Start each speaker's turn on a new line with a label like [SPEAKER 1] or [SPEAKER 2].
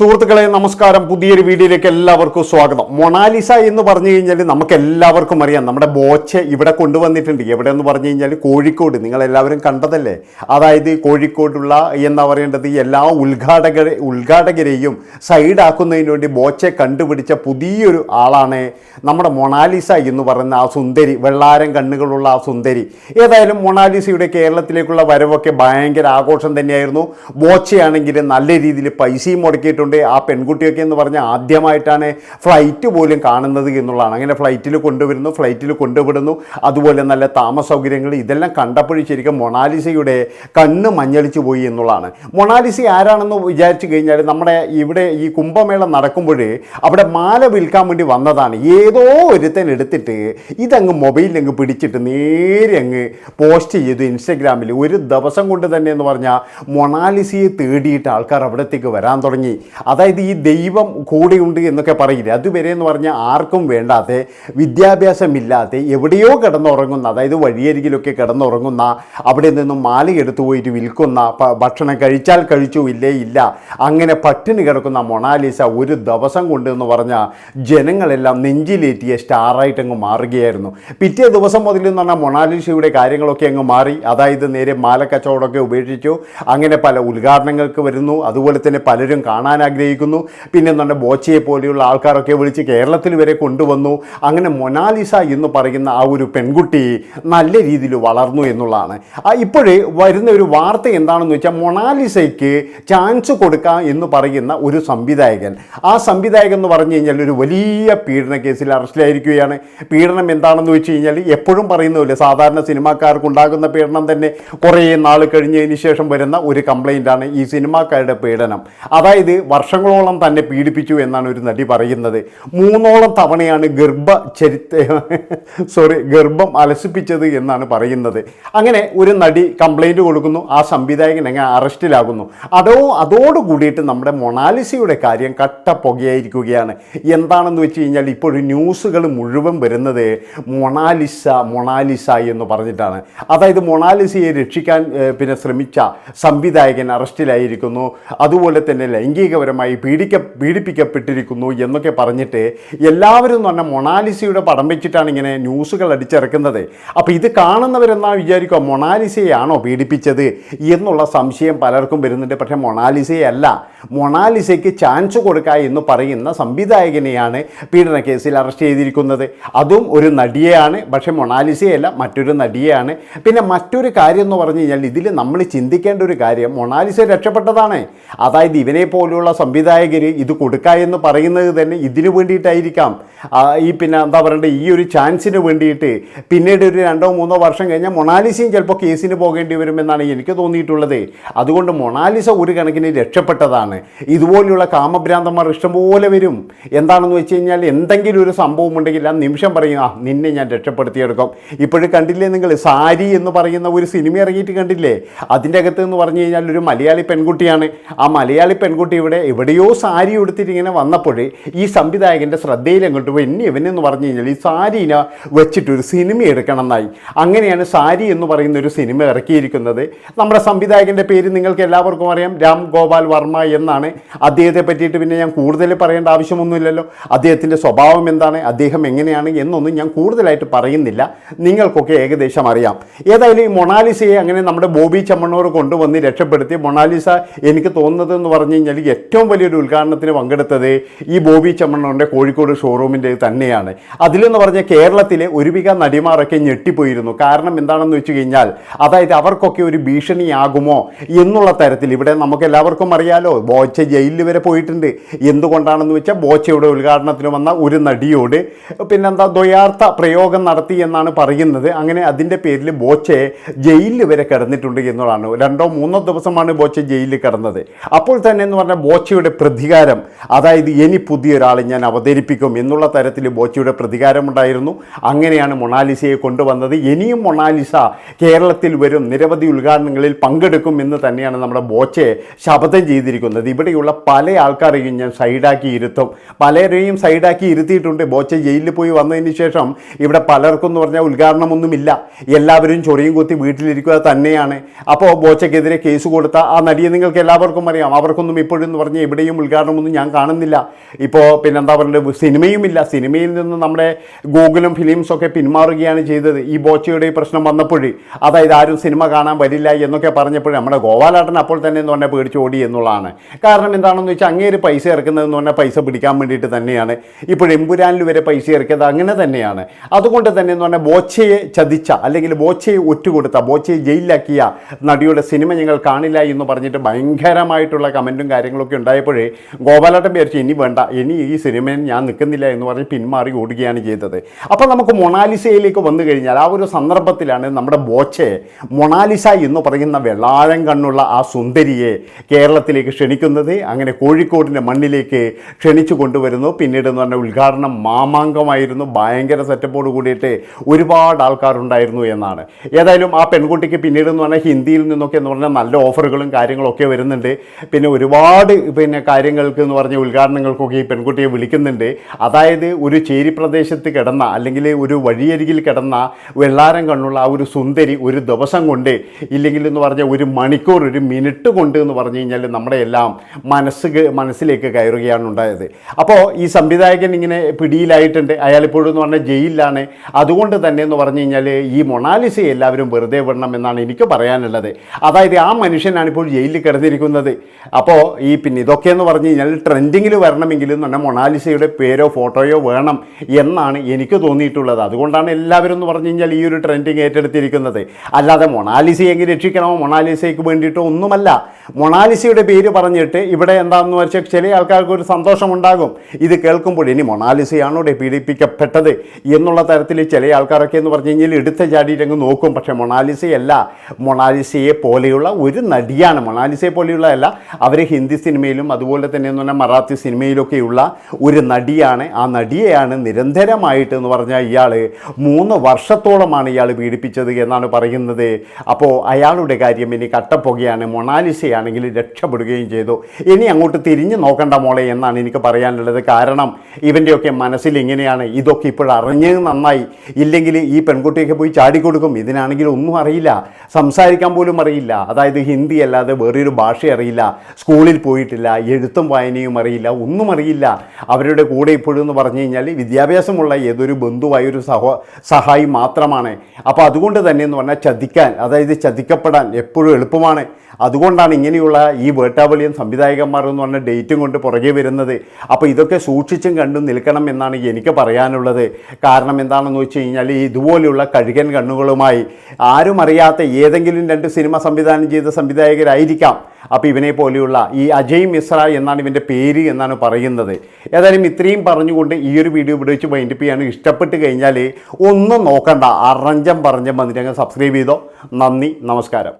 [SPEAKER 1] സുഹൃത്തുക്കളെ നമസ്കാരം. പുതിയൊരു വീഡിയോയിലേക്ക് എല്ലാവർക്കും സ്വാഗതം. മൊണാലിസ എന്ന് പറഞ്ഞു കഴിഞ്ഞാൽ നമുക്ക് എല്ലാവർക്കും അറിയാം. നമ്മുടെ ബോച്ച് ഇവിടെ കൊണ്ടുവന്നിട്ടുണ്ട്. എവിടെ എന്ന് പറഞ്ഞു കഴിഞ്ഞാൽ കോഴിക്കോട്. നിങ്ങൾ എല്ലാവരും കണ്ടതല്ലേ? അതായത് കോഴിക്കോടുള്ള എന്താ പറയേണ്ടത് എല്ലാ ഉദ്ഘാടക ഉദ്ഘാടകരെയും സൈഡാക്കുന്നതിന് വേണ്ടി ബോച്ചെ കണ്ടുപിടിച്ച പുതിയൊരു ആളാണ് നമ്മുടെ മൊണാലിസ എന്ന് പറയുന്ന ആ സുന്ദരി. വെള്ളാരം കണ്ണുകളുള്ള ആ സുന്ദരി. ഏതായാലും മൊണാലിസയുടെ കേരളത്തിലേക്കുള്ള വരവൊക്കെ ഭയങ്കര ആഘോഷം തന്നെയായിരുന്നു. ബോച്ചയാണെങ്കിൽ നല്ല രീതിയിൽ പൈസയും മുടക്കിയിട്ടുണ്ട്. ആ പെൺകുട്ടിയൊക്കെ എന്ന് പറഞ്ഞാൽ ആദ്യമായിട്ടാണ് ഫ്ലൈറ്റ് പോലും കാണുന്നത് എന്നുള്ളതാണ്. അങ്ങനെ ഫ്ലൈറ്റിൽ കൊണ്ടുവരുന്നു ഫ്ലൈറ്റിൽ കൊണ്ടുവിടുന്നു. അതുപോലെ നല്ല താമസ സൗകര്യങ്ങൾ ഇതെല്ലാം കണ്ടപ്പോഴും ശരിക്കും മൊണാലിസയുടെ കണ്ണ് മഞ്ഞളിച്ചു പോയി എന്നുള്ളതാണ്. മൊണാലിസ ആരാണെന്ന് വിചാരിച്ചു കഴിഞ്ഞാൽ നമ്മുടെ ഇവിടെ ഈ കുംഭമേള നടക്കുമ്പോൾ അവിടെ മാല വിൽക്കാൻ വേണ്ടി വന്നതാണ്. ഏതോ ഒരുത്തൻ എടുത്തിട്ട് ഇതങ്ങ് മൊബൈലിൽ അങ്ങ് പിടിച്ചിട്ട് നേരെ അങ്ങ് പോസ്റ്റ് ചെയ്തു ഇൻസ്റ്റഗ്രാമിൽ. ഒരു ദിവസം കൊണ്ട് തന്നെ എന്ന് പറഞ്ഞാൽ മൊണാലിസയെ തേടിയിട്ട് ആൾക്കാർ അവിടത്തേക്ക് വരാൻ തുടങ്ങി. അതായത് ഈ ദൈവം കൂടെയുണ്ട് എന്നൊക്കെ പറയില്ലേ? അതുവരെ എന്ന് പറഞ്ഞാൽ ആർക്കും വേണ്ടാതെ വിദ്യാഭ്യാസമില്ലാതെ എവിടെയോ കിടന്നുറങ്ങുന്ന അതായത് വഴിയരികിലൊക്കെ കിടന്നുറങ്ങുന്ന അവിടെ നിന്നും മാല എടുത്തു പോയിട്ട് വിൽക്കുന്ന ഭക്ഷണം കഴിച്ചാൽ കഴിച്ചു ഇല്ലേ ഇല്ല അങ്ങനെ പട്ടിണി കിടക്കുന്ന മൊണാലിസ ഒരു ദിവസം കൊണ്ട് എന്ന് പറഞ്ഞാൽ ജനങ്ങളെല്ലാം നെഞ്ചിലേറ്റിയ സ്റ്റാറായിട്ട് അങ്ങ് മാറുകയായിരുന്നു. പിറ്റേ ദിവസം മുതൽ എന്ന് പറഞ്ഞാൽ മൊണാലിസയുടെ കാര്യങ്ങളൊക്കെ അങ്ങ് മാറി. അതായത് നേരെ മാലക്കച്ചവടമൊക്കെ ഉപേക്ഷിച്ചു. അങ്ങനെ പല ഉദ്ഘാടനങ്ങൾക്ക് വരുന്നു. അതുപോലെ തന്നെ പലരും കാണാൻ ആഗ്രഹിക്കുന്നു. പിന്നെ നമ്മുടെ ബോച്ചയെ പോലെയുള്ള ആൾക്കാരൊക്കെ വിളിച്ച് കേരളത്തിൽ വരെ കൊണ്ടുവന്നു. അങ്ങനെ മൊനാലിസ എന്ന് പറയുന്ന ആ ഒരു പെൺകുട്ടി നല്ല രീതിയിൽ വളർന്നു എന്നുള്ളതാണ്. ഇപ്പോഴേ വരുന്ന ഒരു വാർത്ത എന്താണെന്ന് വെച്ചാൽ മൊണാലിസയ്ക്ക് ചാൻസ് കൊടുക്കാം എന്ന് പറയുന്ന ഒരു സംവിധായകൻ. ആ സംവിധായകൻ എന്ന് പറഞ്ഞു കഴിഞ്ഞാൽ ഒരു വലിയ പീഡന കേസിൽ അറസ്റ്റിലായിരിക്കുകയാണ്. പീഡനം എന്താണെന്ന് വെച്ച് കഴിഞ്ഞാൽ എപ്പോഴും പറയുന്നില്ല സാധാരണ സിനിമാക്കാർക്ക് ഉണ്ടാകുന്ന പീഡനം തന്നെ കുറേ നാൾ കഴിഞ്ഞതിന് ശേഷം വരുന്ന ഒരു കംപ്ലൈന്റാണ് ഈ സിനിമാക്കാരുടെ പീഡനം. അതായത് വർഷങ്ങളോളം തന്നെ പീഡിപ്പിച്ചു എന്നാണ് ഒരു നടി പറയുന്നത്. മൂന്നോളം തവണയാണ് ഗർഭ ചരിത്ര സോറി ഗർഭം അലസിപ്പിച്ചത് എന്നാണ് പറയുന്നത്. അങ്ങനെ ഒരു നടി കംപ്ലൈന്റ് കൊടുക്കുന്നു ആ സംവിധായകൻ എങ്ങനെ അറസ്റ്റിലാകുന്നു? അതോ അതോട് കൂടിയിട്ട് നമ്മുടെ മൊണാലിസയുടെ കാര്യം കട്ട പുകയായിരിക്കുകയാണ് എന്താണെന്ന് വെച്ച് കഴിഞ്ഞാൽ ഇപ്പോൾ ന്യൂസുകൾ മുഴുവൻ വരുന്നത് മൊണാലിസ മൊണാലിസ എന്ന് പറഞ്ഞിട്ടാണ്. അതായത് മൊണാലിസയെ രക്ഷിക്കാൻ പിന്നെ ശ്രമിച്ച സംവിധായകൻ അറസ്റ്റിലായിരിക്കുന്നു. അതുപോലെ തന്നെ ലൈംഗികപരമായി പീഡിക്ക പീഡിപ്പിക്കപ്പെട്ടിരിക്കുന്നു എന്നൊക്കെ പറഞ്ഞിട്ട് എല്ലാവരും എന്ന് പറഞ്ഞാൽ മൊണാലിസയുടെ പടം വെച്ചിട്ടാണ് ഇങ്ങനെ ന്യൂസുകൾ അടിച്ചിറക്കുന്നത്. അപ്പോൾ ഇത് കാണുന്നവരെന്നാ വിചാരിക്കുക മൊണാലിസയാണോ പീഡിപ്പിച്ചത് എന്നുള്ള സംശയം പലർക്കും വരുന്നുണ്ട്. പക്ഷേ മൊണാലിസയല്ല. മൊണാലിസയ്ക്ക് ചാൻസ് കൊടുക്കുക എന്ന് പറയുന്ന സംവിധായകനെയാണ് പീഡന കേസിൽ അറസ്റ്റ് ചെയ്തിരിക്കുന്നത്. അതും ഒരു നടിയെയാണ്. പക്ഷേ മൊണാലിസയല്ല മറ്റൊരു നടിയെയാണ്. പിന്നെ മറ്റൊരു കാര്യം എന്ന് പറഞ്ഞു കഴിഞ്ഞാൽ ഇതിൽ നമ്മൾ ചിന്തിക്കേണ്ട ഒരു കാര്യം മൊണാലിസ രക്ഷപ്പെട്ടതാണ്. അതായത് ഇവനെ പോലെയുള്ള സംവിധായകർ ഇത് കൊടുക്കുക എന്ന് പറയുന്നത് തന്നെ ഇതിനു വേണ്ടിയിട്ടായിരിക്കാം. ഈ പിന്നെ എന്താ പറയണ്ടത് ഈ ഒരു ചാൻസിന് വേണ്ടിയിട്ട് പിന്നീട് ഒരു രണ്ടോ മൂന്നോ വർഷം കഴിഞ്ഞാൽ മൊണാലിസയും ചിലപ്പോൾ കേസിന് പോകേണ്ടി വരുമെന്നാണ് എനിക്ക് തോന്നിയിട്ടുള്ളത്. അതുകൊണ്ട് മൊണാലിസ ഒരു കണക്കിന് രക്ഷപ്പെട്ടതാണ്. ഇതുപോലെയുള്ള കാമഭ്രാന്തന്മാർ ഇഷ്ടംപോലെ വരും. എന്താണെന്ന് വെച്ച് കഴിഞ്ഞാൽ എന്തെങ്കിലും ഒരു സംഭവം ഉണ്ടെങ്കിൽ ആ നിമിഷം പറയും ആ നിന്നെ ഞാൻ രക്ഷപ്പെടുത്തിയെടുക്കും. ഇപ്പോഴും കണ്ടില്ലേ നിങ്ങൾ സാരി എന്ന് പറയുന്ന ഒരു സിനിമ ഇറങ്ങിയിട്ട് കണ്ടില്ലേ? അതിന്റെ അകത്ത് എന്ന് പറഞ്ഞു കഴിഞ്ഞാൽ ഒരു മലയാളി പെൺകുട്ടിയാണ്. ആ മലയാളി പെൺകുട്ടി ഇവിടെ എവിടെയോ സാരി ഉടുത്തിട്ട് ഇങ്ങനെ വന്നപ്പോൾ ഈ സംവിധായകന്റെ ശ്രദ്ധയിൽ അങ്ങോട്ട് എന്നെ ഇവനെന്ന് പറഞ്ഞു കഴിഞ്ഞാൽ ഈ സാരീനെ വെച്ചിട്ടൊരു സിനിമ എടുക്കണം എന്നായി. അങ്ങനെയാണ് സാരി എന്ന് പറയുന്ന ഒരു സിനിമ ഇറക്കിയിരിക്കുന്നത്. നമ്മുടെ സംവിധായകന്റെ പേര് നിങ്ങൾക്ക് എല്ലാവർക്കും അറിയാം. രാം ഗോപാൽ വർമ്മ എന്നാണ്. അദ്ദേഹത്തെ പറ്റിയിട്ട് പിന്നെ ഞാൻ കൂടുതൽ പറയേണ്ട ആവശ്യമൊന്നുമില്ലല്ലോ. അദ്ദേഹത്തിന്റെ സ്വഭാവം എന്താണ്? അദ്ദേഹം എങ്ങനെയാണ് എന്നൊന്നും ഞാൻ കൂടുതലായിട്ട് പറയുന്നില്ല. നിങ്ങൾക്കൊക്കെ ഏകദേശം അറിയാം. ഏതായാലും ഈ മൊണാലിസയെ അങ്ങനെ നമ്മുടെ ബോബി ചമ്മണ്ണൂർ കൊണ്ടുവന്ന് രക്ഷപ്പെടുത്തി. മൊണാലിസ എനിക്ക് തോന്നുന്നത് എന്ന് പറഞ്ഞു കഴിഞ്ഞാൽ ഏറ്റവും വലിയൊരു ഉദ്ഘാടനത്തിന് പങ്കെടുത്തത് ഈ ബോബി ചമ്മണ്ണന്റെ കോഴിക്കോട് ഷോറൂമിന്റെ തന്നെയാണ്. അതിലെന്ന് പറഞ്ഞാൽ കേരളത്തിലെ ഒരുവിധ നടിമാരൊക്കെ ഞെട്ടിപ്പോയിരുന്നു. കാരണം എന്താണെന്ന് വെച്ച് കഴിഞ്ഞാൽ അതായത് അവർക്കൊക്കെ ഒരു ഭീഷണിയാകുമോ എന്നുള്ള തരത്തിൽ ഇവിടെ നമുക്ക് എല്ലാവർക്കും അറിയാലോ ബോച്ച ജയിലിൽ വരെ പോയിട്ടുണ്ട്. എന്തുകൊണ്ടാണെന്ന് വെച്ചാൽ ബോച്ചയുടെ ഉദ്ഘാടനത്തിന് വന്ന ഒരു നടിയോട് പിന്നെന്താ ദ്വയാർത്ഥ പ്രയോഗം നടത്തി എന്നാണ് പറയുന്നത്. അങ്ങനെ അതിന്റെ പേരിൽ ബോച്ചയെ ജയിലിൽ വരെ കിടന്നിട്ടുണ്ട് എന്നുള്ളതാണ്. രണ്ടോ മൂന്നോ ദിവസമാണ് ബോച്ച ജയിലിൽ കിടന്നത്. അപ്പോൾ തന്നെ എന്ന് പറഞ്ഞാൽ ബോച്ചയുടെ പ്രതികാരം അതായത് ഇനി പുതിയൊരാളെ ഞാൻ അവതരിപ്പിക്കും എന്നുള്ള തരത്തിൽ ബോച്ചയുടെ പ്രതികാരമുണ്ടായിരുന്നു. അങ്ങനെയാണ് മൊണാലിസയെ കൊണ്ടുവന്നത്. ഇനിയും മൊണാലിസ കേരളത്തിൽ വരും നിരവധി ഉദ്ഘാടനങ്ങളിൽ പങ്കെടുക്കും എന്ന് തന്നെയാണ് നമ്മുടെ ബോച്ചയെ ശപഥം ചെയ്തിരിക്കുന്നത്. ഇവിടെയുള്ള പല ആൾക്കാരെയും ഞാൻ സൈഡാക്കി ഇരുത്തും. പലരെയും സൈഡാക്കി ഇരുത്തിയിട്ടുണ്ട്. ബോച്ച ജയിലിൽ പോയി വന്നതിന് ശേഷം ഇവിടെ പലർക്കും എന്ന് പറഞ്ഞാൽ ഉദ്ഘാടനമൊന്നുമില്ല. എല്ലാവരും ചൊറിയും കുത്തി വീട്ടിലിരിക്കുക തന്നെയാണ്. അപ്പോൾ ബോച്ചയ്ക്കെതിരെ കേസ് കൊടുത്ത ആ നടിയെ നിങ്ങൾക്ക് എല്ലാവർക്കും അറിയാം. അവർക്കൊന്നും ഇപ്പോഴും പറഞ്ഞ് എവിടെയും ഉദ്ഘാടനമൊന്നും ഞാൻ കാണുന്നില്ല. ഇപ്പോൾ പിന്നെന്താ പറയുക സിനിമയുമില്ല. സിനിമയിൽ നിന്ന് നമ്മുടെ ഗൂഗിളും ഫിലിംസും ഒക്കെ പിന്മാറുകയാണ് ചെയ്തത്. ഈ ബോച്ചയുടെ പ്രശ്നം വന്നപ്പോഴേ അതായത് ആരും സിനിമ കാണാൻ വരില്ല എന്നൊക്കെ പറഞ്ഞപ്പോൾ നമ്മുടെ ഗോപാലാട്ടൻ അപ്പോൾ തന്നെ എന്ന് പറഞ്ഞാൽ പേടിച്ച് ഓടി എന്നുള്ളതാണ്. കാരണം എന്താണെന്ന് വെച്ചാൽ അങ്ങേര് പൈസ ഇറക്കുന്നതെന്ന് പറഞ്ഞാൽ പൈസ പിടിക്കാൻ വേണ്ടിയിട്ട് തന്നെയാണ്. ഇപ്പോൾ എമ്പുരാനിൽ വരെ പൈസ ഇറക്കിയത് അങ്ങനെ തന്നെയാണ്. അതുകൊണ്ട് തന്നെ എന്ന് പറഞ്ഞാൽ ബോച്ചയെ ചതിച്ച അല്ലെങ്കിൽ ബോച്ചയെ ഒറ്റുകൊടുത്ത ബോച്ചയെ ജയിലിലാക്കിയ നടിയുടെ സിനിമ ഞങ്ങൾ കാണില്ല എന്ന് പറഞ്ഞിട്ട് ഭയങ്കരമായിട്ടുള്ള കമന്റും കാര്യങ്ങളൊക്കെ ഉണ്ടായപ്പോഴേ ഗോപാലാട്ടൻ വിചാരിച്ചു ഇനി വേണ്ട ഇനി ഈ സിനിമയിൽ ഞാൻ നിൽക്കുന്നില്ല എന്ന് പറഞ്ഞ് പിന്മാറി ഓടുകയാണ് ചെയ്തത്. അപ്പോൾ നമുക്ക് മൊണാലിസയിലേക്ക് വന്നു കഴിഞ്ഞാൽ ആ ഒരു സന്ദർഭത്തിലാണ് നമ്മുടെ ബോച്ചെ മൊണാലിസ എന്ന് പറയുന്ന വെള്ളാഴം കണ്ണുള്ള ആ സുന്ദരിയെ കേരളത്തിലേക്ക് ക്ഷണിക്കുന്നത്. അങ്ങനെ കോഴിക്കോടിന്റെ മണ്ണിലേക്ക് ക്ഷണിച്ചു കൊണ്ടുവരുന്നു. പിന്നീട് എന്ന് പറഞ്ഞാൽ ഉദ്ഘാടനം മാമാങ്കമായിരുന്നു. ഭയങ്കര സെറ്റപ്പോട് കൂടിയിട്ട് ഒരുപാട് ആൾക്കാരുണ്ടായിരുന്നു എന്നാണ്. ഏതായാലും ആ പെൺകുട്ടിക്ക് പിന്നീട് എന്ന് പറഞ്ഞാൽ ഹിന്ദിയിൽ നിന്നൊക്കെ എന്ന് പറഞ്ഞാൽ നല്ല ഓഫറുകളും കാര്യങ്ങളൊക്കെ വരുന്നുണ്ട്. പിന്നെ ഒരുപാട് പിന്നെ കാര്യങ്ങൾക്ക് എന്ന് പറഞ്ഞ ഉദ്ഘാടനങ്ങൾക്കൊക്കെ ഈ പെൺകുട്ടിയെ വിളിക്കുന്നുണ്ട്. അതായത് ഒരു ചേരി പ്രദേശത്ത് കിടന്ന അല്ലെങ്കിൽ ഒരു വഴിയരികിൽ കിടന്ന വെള്ളാരം കണ്ണുള്ള ആ ഒരു സുന്ദരി ഒരു ദിവസം കൊണ്ട് ഇല്ലെങ്കിൽ എന്ന് പറഞ്ഞാൽ ഒരു മണിക്കൂർ ഒരു മിനിറ്റ് കൊണ്ട് എന്ന് പറഞ്ഞു കഴിഞ്ഞാൽ നമ്മുടെ എല്ലാം മനസ്സ് മനസ്സിലേക്ക് കയറുകയാണ് ഉണ്ടായത്. അപ്പോൾ ഈ സംവിധായകൻ ഇങ്ങനെ പിടിയിലായിട്ടുണ്ട്. അയാൾ ഇപ്പോഴും എന്ന് പറഞ്ഞാൽ ജയിലിലാണ്. അതുകൊണ്ട് തന്നെ എന്ന് പറഞ്ഞു കഴിഞ്ഞാൽ ഈ മൊണാലിസയെ എല്ലാവരും വെറുതെ വിടണം എന്നാണ് എനിക്ക് പറയാനുള്ളത്. അതായത് ആ മനുഷ്യനാണ് ഇപ്പോൾ ജയിലിൽ കിടന്നിരിക്കുന്നത്. അപ്പോൾ ഈ പിന്നെ ഇതൊക്കെ എന്ന് പറഞ്ഞു കഴിഞ്ഞാൽ ട്രെൻഡിങ്ങിൽ വരണമെങ്കിൽ പറഞ്ഞാൽ മൊണാലിസയുടെ പേരോ ഫോട്ടോയോ വേണം എന്നാണ് എനിക്ക് തോന്നിയിട്ടുള്ളത്. അതുകൊണ്ടാണ് എല്ലാവരും എന്ന് പറഞ്ഞു കഴിഞ്ഞാൽ ഈ ഒരു ട്രെൻഡിങ് ഏറ്റെടുത്തിരിക്കുന്നത്. അല്ലാതെ മൊണാലിസയെ എങ്ങനെ രക്ഷിക്കണമോ? മൊണാലിസയ്ക്ക് വേണ്ടിയിട്ടോ ഒന്നുമല്ല. മൊണാലിസയുടെ പേര് പറഞ്ഞിട്ട് ഇവിടെ എന്താണെന്ന് വെച്ചാൽ ചില ആൾക്കാർക്ക് ഒരു സന്തോഷമുണ്ടാകും. ഇത് കേൾക്കുമ്പോൾ ഇനി മൊണാലിസയാണോ പീഡിപ്പിക്കപ്പെട്ടത് എന്നുള്ള തരത്തിൽ ചില ആൾക്കാരൊക്കെ എന്ന് പറഞ്ഞു കഴിഞ്ഞാൽ എടുത്ത ചാടിയിട്ട് അങ്ങ് നോക്കും. പക്ഷേ മൊണാലിസയല്ല. മൊണാലിസയെ പോലെയുള്ള ഒരു നടിയാണ്. മൊണാലിസയെ പോലെയുള്ളതല്ല. അവർ ഹിന്ദി സിനിമയിലും അതുപോലെ തന്നെ എന്ന് പറഞ്ഞാൽ മറാത്തി സിനിമയിലൊക്കെയുള്ള ഒരു നടിയാണ്. ആ നടിയെയാണ് നിരന്തരമായിട്ട് എന്ന് പറഞ്ഞാൽ ഇയാൾ മൂന്ന് വർഷത്തോളമാണ് ഇയാൾ പീഡിപ്പിച്ചത് എന്നാണ് പറയുന്നത്. അപ്പോൾ അയാളുടെ കാര്യം ഇനി കട്ടപ്പുകയാണ്. മൊണാലിസയാണെങ്കിൽ രക്ഷപ്പെടുകയും ചെയ്തു. ഇനി അങ്ങോട്ട് തിരിഞ്ഞു നോക്കണ്ട മോളെ എന്നാണ് എനിക്ക് പറയാനുള്ളത്. കാരണം ഇവന്റെയൊക്കെ മനസ്സിൽ ഇങ്ങനെയാണ്. ഇതൊക്കെ ഇപ്പോൾ അറിഞ്ഞത് നന്നായി. ഇല്ലെങ്കിൽ ഈ പെൺകുട്ടിയൊക്കെ പോയി ചാടിക്കൊടുക്കും. ഇതിനാണെങ്കിൽ ഒന്നും അറിയില്ല. സംസാരിക്കാൻ പോലും അറിയില്ല. അതായത് ഹിന്ദി അല്ലാതെ വേറൊരു ഭാഷ അറിയില്ല. സ്കൂളിൽ പോയിട്ടില്ല. എഴുത്തും വായനയും അറിയില്ല. ഒന്നും അറിയില്ല. അവരുടെ കൂടെ ഇപ്പോഴും എന്ന് പറഞ്ഞു കഴിഞ്ഞാൽ വിദ്യാഭ്യാസമുള്ള ഏതൊരു ബന്ധുവായ ഒരു സഹോ സഹായി മാത്രമാണ്. അപ്പോൾ അതുകൊണ്ട് തന്നെ എന്ന് പറഞ്ഞാൽ ചതിക്കാൻ അതായത് ചതിക്കപ്പെടാൻ എപ്പോഴും എളുപ്പമാണ്. അതുകൊണ്ടാണ് ഇങ്ങനെയുള്ള ഈ വേട്ടാവളിയും സംവിധായകന്മാർ എന്ന് പറഞ്ഞ ഡേറ്റും കൊണ്ട് പുറകെ വരുന്നത്. അപ്പോൾ ഇതൊക്കെ സൂക്ഷിച്ചും കണ്ടും നിൽക്കണം എന്നാണ് എനിക്ക് പറയാനുള്ളത്. കാരണം എന്താണെന്ന് വെച്ച് കഴിഞ്ഞാൽ ഇതുപോലെയുള്ള കഴുകൻ കണ്ണുകളുമായി ആരും അറിയാത്ത ഏതെങ്കിലും രണ്ട് സിനിമ സംവിധാനം ചെയ്ത സംവിധായകരായിരിക്കാം. അപ്പോൾ ഇവനെ പോലെയുള്ള ഈ അജയ് മിശ്ര എന്നാണ് ഇവന്റെ പേര് എന്നാണ് പറയുന്നത്. ഏതായാലും ഇത്രയും പറഞ്ഞുകൊണ്ട് ഈ ഒരു വീഡിയോ ഇവിടെ വെച്ച് വൈൻഡപ്പ് ചെയ്യാൻ ഇഷ്ടപ്പെട്ട് കഴിഞ്ഞാൽ ഒന്നും നോക്കണ്ട. അറഞ്ചം പറഞ്ഞം വന്നിട്ട് അങ്ങ് സബ്സ്ക്രൈബ് ചെയ്തോ. നന്ദി നമസ്കാരം.